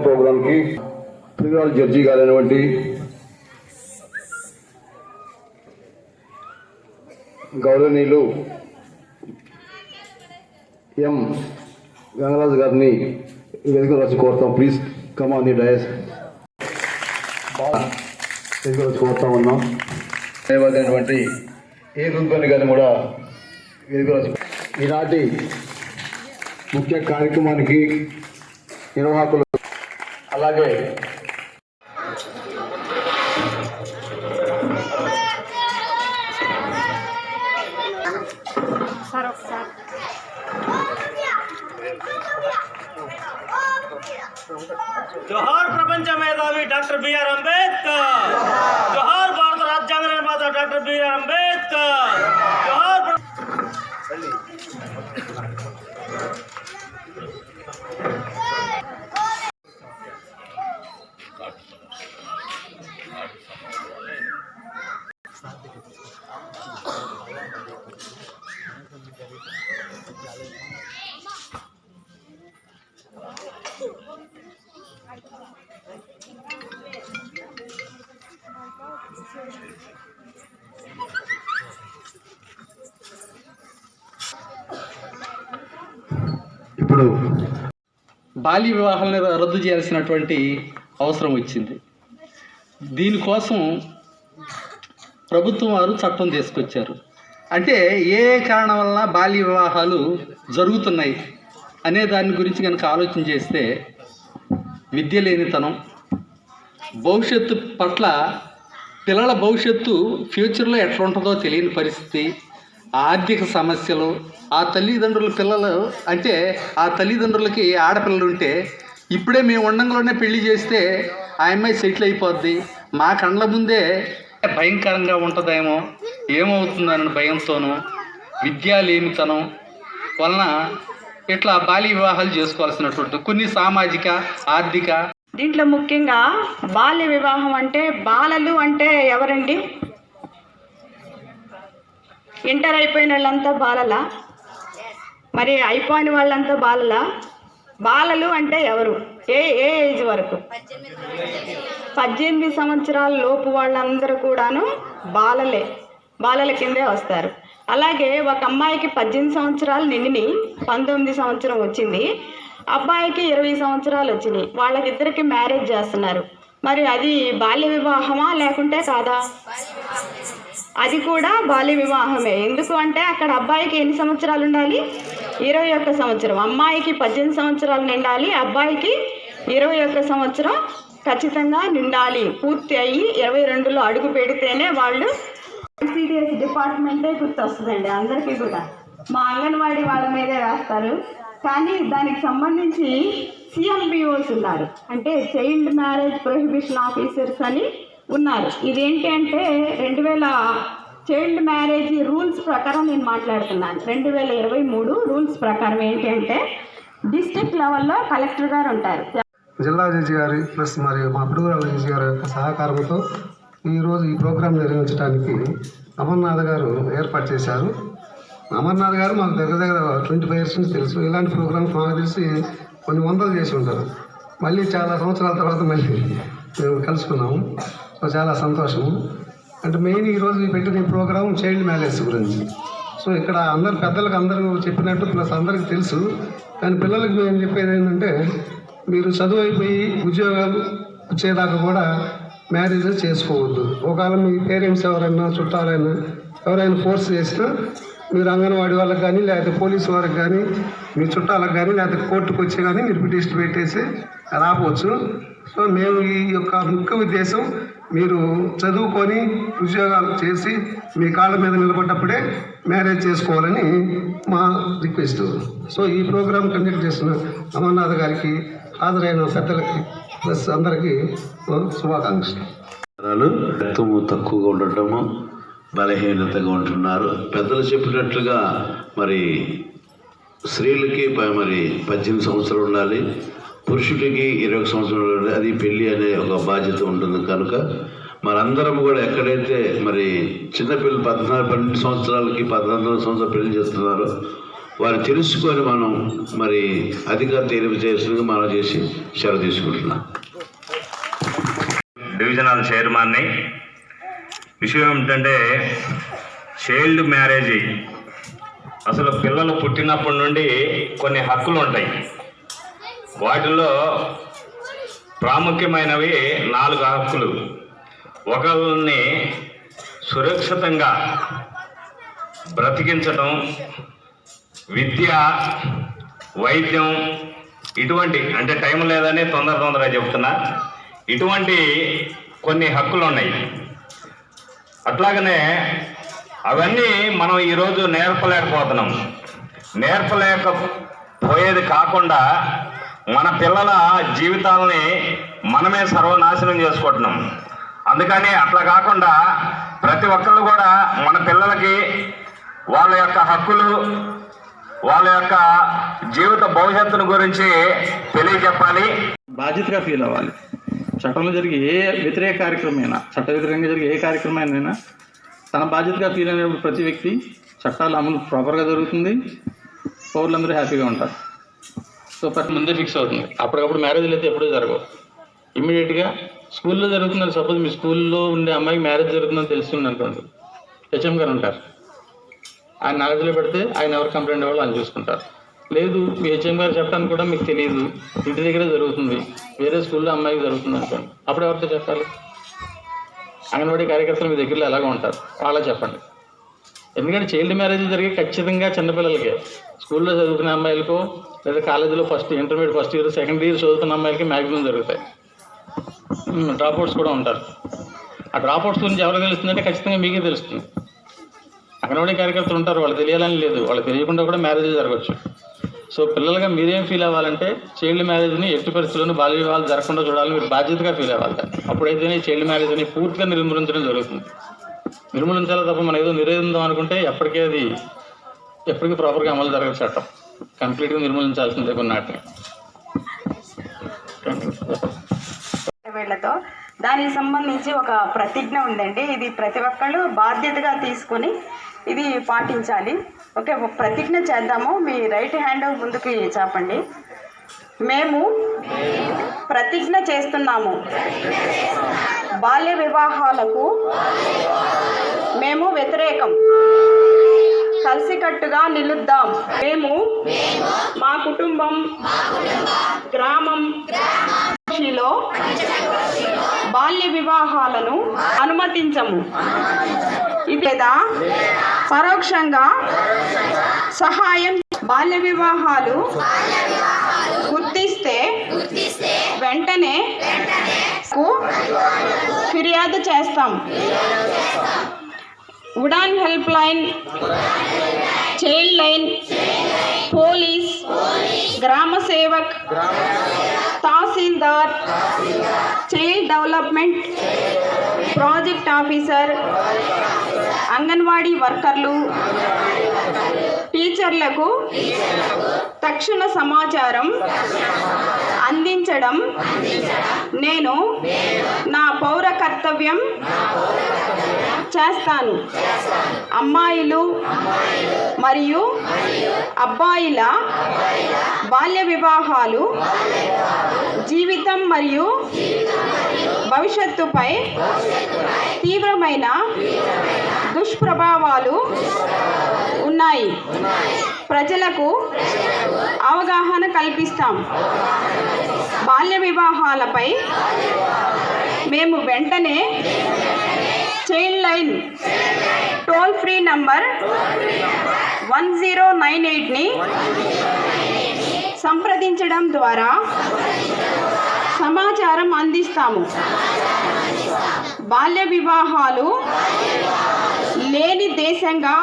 శరణగమ ప్రోగ్రాంకి ప్రియురాలు జడ్జి గారైనటువంటి గౌరవనీయులు ఎం గంగరాజు గారిని వెలుగు వచ్చి కోరుతాం. Please come on the dais వెలుగు వచ్చి కోరుతా ఉన్నాం అయినటువంటి ఏ రుద్బల్లి గారిని కూడా వెలుగు వచ్చి ఈనాటి ముఖ్య కార్యక్రమానికి నిర్వాహకులు అలాగే సార్ ఒకసారి జోహార్ ప్రపంచ మేధావి డాక్టర్ బిఆర్ అంబేద్కర్ జోహార్ భారత రాజ్యాంగ నిర్మాత డాక్టర్ బిఆర్ అంబేద్కర్ ఇప్పుడు బాల్య వివాహాలను రద్దు చేయాల్సినటువంటి అవసరం వచ్చింది. దీనికోసం ప్రభుత్వం వారు చట్టం తీసుకొచ్చారు. అంటే ఏ కారణం వల్ల బాల్య వివాహాలు జరుగుతున్నాయి అనే దాని గురించి కనుక ఆలోచన చేస్తే విద్య లేనితనం భవిష్యత్తు పట్ల పిల్లల భవిష్యత్తు ఫ్యూచర్లో ఎట్లా ఉంటుందో తెలియని పరిస్థితి ఆర్థిక సమస్యలు ఆ తల్లిదండ్రుల పిల్లలు అంటే ఆ తల్లిదండ్రులకి ఆడపిల్లలు ఉంటే ఇప్పుడే మేము ఉండంలోనే పెళ్ళి చేస్తే ఆ అమ్మాయి సెటిల్ అయిపోద్ది. మా కండ్ల ముందే భయంకరంగా ఉంటుందేమో ఏమవుతుందన్న భయంతోనూ విద్యా లేమితనం వలన ఇట్లా బాల్య వివాహాలు చేసుకోవాల్సినటువంటి కొన్ని సామాజిక ఆర్థిక దీంట్లో ముఖ్యంగా బాల్య వివాహం అంటే బాలలు అంటే ఎవరండి? ఇంటర్ అయిపోయిన వాళ్ళంతా బాలలా? మరి అయిపోయిన వాళ్ళంతా బాలలా? బాలలు అంటే ఎవరు? ఏ ఏ ఏజ్ వరకు? పద్దెనిమిది సంవత్సరాల లోపు వాళ్ళందరూ కూడాను బాలలే. బాలల కిందే వస్తారు. అలాగే ఒక అమ్మాయికి పద్దెనిమిది సంవత్సరాలు నిండిని పంతొమ్మిది సంవత్సరం వచ్చింది. అబ్బాయికి ఇరవై సంవత్సరాలు వచ్చినాయి వాళ్ళకిద్దరికి మ్యారేజ్ చేస్తున్నారు. మరి అది బాల్య వివాహమా లేకుంటే కాదా? అది కూడా బాల్య వివాహమే. ఎందుకు అంటే అక్కడ అబ్బాయికి ఎన్ని సంవత్సరాలు ఉండాలి? ఇరవై ఒక్క సంవత్సరం. అమ్మాయికి పద్దెనిమిది సంవత్సరాలు నిండాలి. అబ్బాయికి ఇరవై ఒక్క సంవత్సరం ఖచ్చితంగా నిండాలి. పూర్తి అయ్యి ఇరవై రెండులో అడుగు పెడితేనే వాళ్ళు ఐసీడిఎస్ డిపార్ట్మెంటే గుర్తొస్తుందండి అందరికీ కూడా. మా అంగన్వాడీ వాళ్ళ మీదే వేస్తారు. కానీ దానికి సంబంధించి సిఎంబిఓస్ ఉన్నారు. అంటే చైల్డ్ మ్యారేజ్ ప్రొహిబిషన్ ఆఫీసర్స్ అని ఉన్నారు. ఇదేంటి అంటే రెండు వేల చైల్డ్ మ్యారేజ్ రూల్స్ ప్రకారం నేను మాట్లాడుతున్నాను. రెండు వేల ఇరవై మూడు రూల్స్ ప్రకారం ఏంటి అంటే డిస్టిక్ లెవెల్లో కలెక్టర్ గారు ఉంటారు. జిల్లా జడ్జి గారి ప్లస్ మరియు మా పిడుగురాల జడ్జి గారి యొక్క సహకారంతో ఈరోజు ఈ ప్రోగ్రాం నిర్వహించడానికి అమర్నాథ్ గారు ఏర్పాటు చేశారు. అమర్నాథ్ గారు మాకు దగ్గర దగ్గర ట్వంటీ ఫైవ్ ఇయర్స్ నుంచి తెలుసు. ఇలాంటి ప్రోగ్రామ్స్ మాకు తెలిసి కొన్ని వందలు చేసి ఉంటారు. మళ్ళీ చాలా సంవత్సరాల తర్వాత మళ్ళీ మేము కలుసుకున్నాము. సో చాలా సంతోషము. అంటే మెయిన్ ఈరోజు పెట్టిన ఈ ప్రోగ్రాం చైల్డ్ మ్యారేజ్ గురించి. సో ఇక్కడ అందరు పెద్దలకు అందరూ చెప్పినట్టు ప్లస్ అందరికీ తెలుసు. కానీ పిల్లలకు మేము చెప్పేది ఏంటంటే మీరు చదువు అయిపోయి ఉద్యోగాలు వచ్చేదాకా కూడా మ్యారేజ్ చేసుకోవద్దు. ఒకవేళ మీ పేరెంట్స్ ఎవరైనా చుట్టాలైనా ఎవరైనా ఫోర్స్ చేసినా మీరు అంగన్వాడీ వాళ్ళకి కానీ లేకపోతే పోలీసు వారికి కానీ మీ చుట్టాలకు కానీ లేకపోతే కోర్టుకు వచ్చి కానీ మీరు పిటిషన్ పెట్టేసి రావచ్చు. సో మేము ఈ యొక్క ముఖ్య ఉద్దేశం మీరు చదువుకొని ఉద్యోగాలు చేసి మీ కాళ్ళ మీద నిలబడ్డప్పుడే మ్యారేజ్ చేసుకోవాలని మా రిక్వెస్ట్. సో ఈ ప్రోగ్రాం కండక్ట్ చేసిన అమర్నాథ్ గారికి హాజరైన పెద్దలకి ప్లస్ అందరికీ శుభాకాంక్షలు. తక్కువగా ఉండటము బలహీనతగా ఉంటున్నారు. పెద్దలు చెప్పినట్లుగా మరి స్త్రీలకి మరి పద్దెనిమిది సంవత్సరాలు ఉండాలి. పురుషుడికి ఇరవై సంవత్సరాలు ఉండాలి. అది పెళ్ళి అనే ఒక బాధ్యత ఉంటుంది కనుక. మనందరం కూడా ఎక్కడైతే మరి చిన్నపిల్లలు పద్నాలుగు పన్నెండు సంవత్సరాలకి పద్నాలుగు సంవత్సరాలు పెళ్ళి చేస్తున్నారో వారు తెలుసుకొని మనం మరి అధికార తెలియజేసిన మనం చేసి సెలవు తీసుకుంటున్నాం. డివిజనల్ చైర్మన్ని విషయం ఏమిటంటే చైల్డ్ మ్యారేజ్. అసలు పిల్లలు పుట్టినప్పటి నుండి కొన్ని హక్కులు ఉంటాయి వాటిలో ప్రాముఖ్యమైనవి నాలుగు హక్కులు. ఒకరిని సురక్షితంగా బ్రతికించటం విద్య వైద్యం ఇటువంటి అంటే టైం లేదని తొందర తొందరగా చెప్తున్నా. ఇటువంటి కొన్ని హక్కులు ఉన్నాయి అట్లాగనే అవన్నీ మనం ఈరోజు నేర్పలేకపోతున్నాం. నేర్పలేకపోయేది కాకుండా మన పిల్లల జీవితాలని మనమే సర్వనాశనం చేసుకుంటున్నాం. అందుకని అట్లా కాకుండా ప్రతి ఒక్కళ్ళు కూడా మన పిల్లలకి వాళ్ళ యొక్క హక్కులు వాళ్ళ యొక్క జీవిత భవిష్యత్తును గురించి తెలియజెప్పాలి. బాధ్యతగా ఫీల్ అవ్వాలి. చట్టంలో జరిగే ఏ వ్యతిరేక కార్యక్రమమైనా చట్ట వ్యతిరేకంగా జరిగే ఏ కార్యక్రమమైనా తన బాధ్యతగా ఫీల్ అయినప్పుడు ప్రతి వ్యక్తి చట్టాల అమలు ప్రాపర్గా జరుగుతుంది. పౌరులందరూ హ్యాపీగా ఉంటారు. సో ప్రతి ముందే ఫిక్స్ అవుతుంది. అప్పటికప్పుడు మ్యారేజ్లు అయితే ఎప్పుడూ జరగవు. ఇమ్మీడియట్గా స్కూల్లో జరుగుతుందని సపోజ్ మీ స్కూల్లో ఉండే అమ్మాయికి మ్యారేజ్ జరుగుతుందని తెలుస్తుంది అనుకోండి. హెచ్ఎం గారు ఉంటారు. ఆయన నాలెడ్జ్లో పెడితే ఆయన ఎవరు కంప్లైంట్ ఇవ్వాలో ఆయన చూసుకుంటారు. లేదు మీ హెచ్ఎం గారు చెప్పడానికి కూడా మీకు తెలియదు ఇంటి దగ్గరే జరుగుతుంది. వేరే స్కూల్లో అమ్మాయికి జరుగుతుంది అనుకోండి అప్పుడు ఎవరితో చెప్పాలి? అంగన్వాడీ కార్యకర్తలు మీ దగ్గరలో ఎలాగో ఉంటారు. అలా చెప్పండి. ఎందుకంటే చైల్డ్ మ్యారేజ్ జరిగే ఖచ్చితంగా చిన్నపిల్లలకి. స్కూల్లో చదువుకునే అమ్మాయిలకో లేదా కాలేజీలో first intermediate first year second year చదువుతున్న అమ్మాయిలకి మ్యాక్సిమం జరుగుతాయి. డ్రాప్అవుట్స్ కూడా ఉంటారు. ఆ డ్రాప్అవుట్స్ గురించి ఎవరికి తెలుస్తుందంటే ఖచ్చితంగా మీకే తెలుస్తుంది. అంగన్వాడీ కార్యకర్తలు ఉంటారు వాళ్ళు తెలియాలని లేదు. వాళ్ళకి తెలియకుండా కూడా మ్యారేజ్ జరగవచ్చు. సో పిల్లలుగా మీరేం ఫీల్ అవ్వాలంటే చైల్డ్ మ్యారేజ్ని ఎట్టి పరిస్థితుల్లోనూ బాల్య వివాహాలు జరగకుండా చూడాలని మీరు బాధ్యతగా ఫీల్ అవ్వాలి అప్పుడైతేనే చైల్డ్ మ్యారేజ్ని పూర్తిగా నిర్మూలించడం జరుగుతుంది. నిర్మూలించాలి తప్ప మనం ఏదో నిరోధిందాం అనుకుంటే ఎప్పటికీ అది ఎప్పటికీ ప్రాపర్గా అమలు జరగదు చట్టం. కంప్లీట్గా నిర్మూలించాల్సిందే కొన్నాటిని. వీళ్ళతో దానికి సంబంధించి ఒక ప్రతిజ్ఞ ఉందండి. ఇది ప్రతి ఒక్కళ్ళు బాధ్యతగా తీసుకొని ఇది పాటించాలి. ఓకే ప్రతిజ్ఞ చేద్దాము. మీ రైట్ హ్యాండ్ ముందుకి చాపండి. మేము ప్రతిజ్ఞ చేస్తున్నాము. బాల్య వివాహాలకు మేము వ్యతిరేకం. కలిసికట్టుగా నిలుద్దాం. మేము మా కుటుంబం గ్రామం లో బాల్య వివాహాలను అనుమతించము. లేదా పరోక్షంగా సహాయం బాల్య వివాహాలు గుర్తిస్తే వెంటనే కు ఫిర్యాదు చేస్తాం. Udaan help line child line police గ్రామ సేవక్ తహసీల్దార్ child development project officer anganwadi వర్కర్లు టీచర్లకు తక్షణ సమాచారం అందించడం నేను నా పౌర కర్తవ్యం చేస్తాను. అమ్మాయిలు మరియు అబ్బాయిల బాల్య వివాహాలు జీవితం మరియు భవిష్యత్తుపై తీవ్రమైన దుష్ప్రభావాలు ఉన్నాయి. ప్రజలకు అవగాహన కల్పిస్తాం. బాల్య వివాహాలపై మేము వెంటనే child line toll free number one zero nine ఎయిట్ని సంప్రదించడం ద్వారా సమాచారం అందిస్తాము. బాల్య వివాహాలు లేని దేశంగా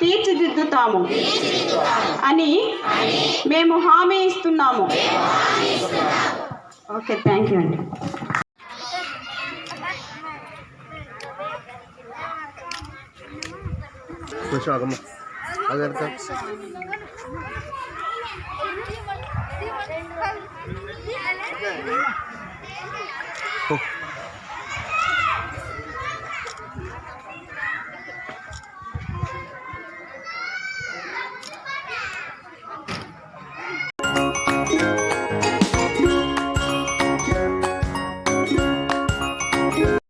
తీర్చిదిద్దుతాము అని మేము హామీ ఇస్తున్నాము. ఓకే థ్యాంక్ యూ అండి. కొంచెం అదే Oh.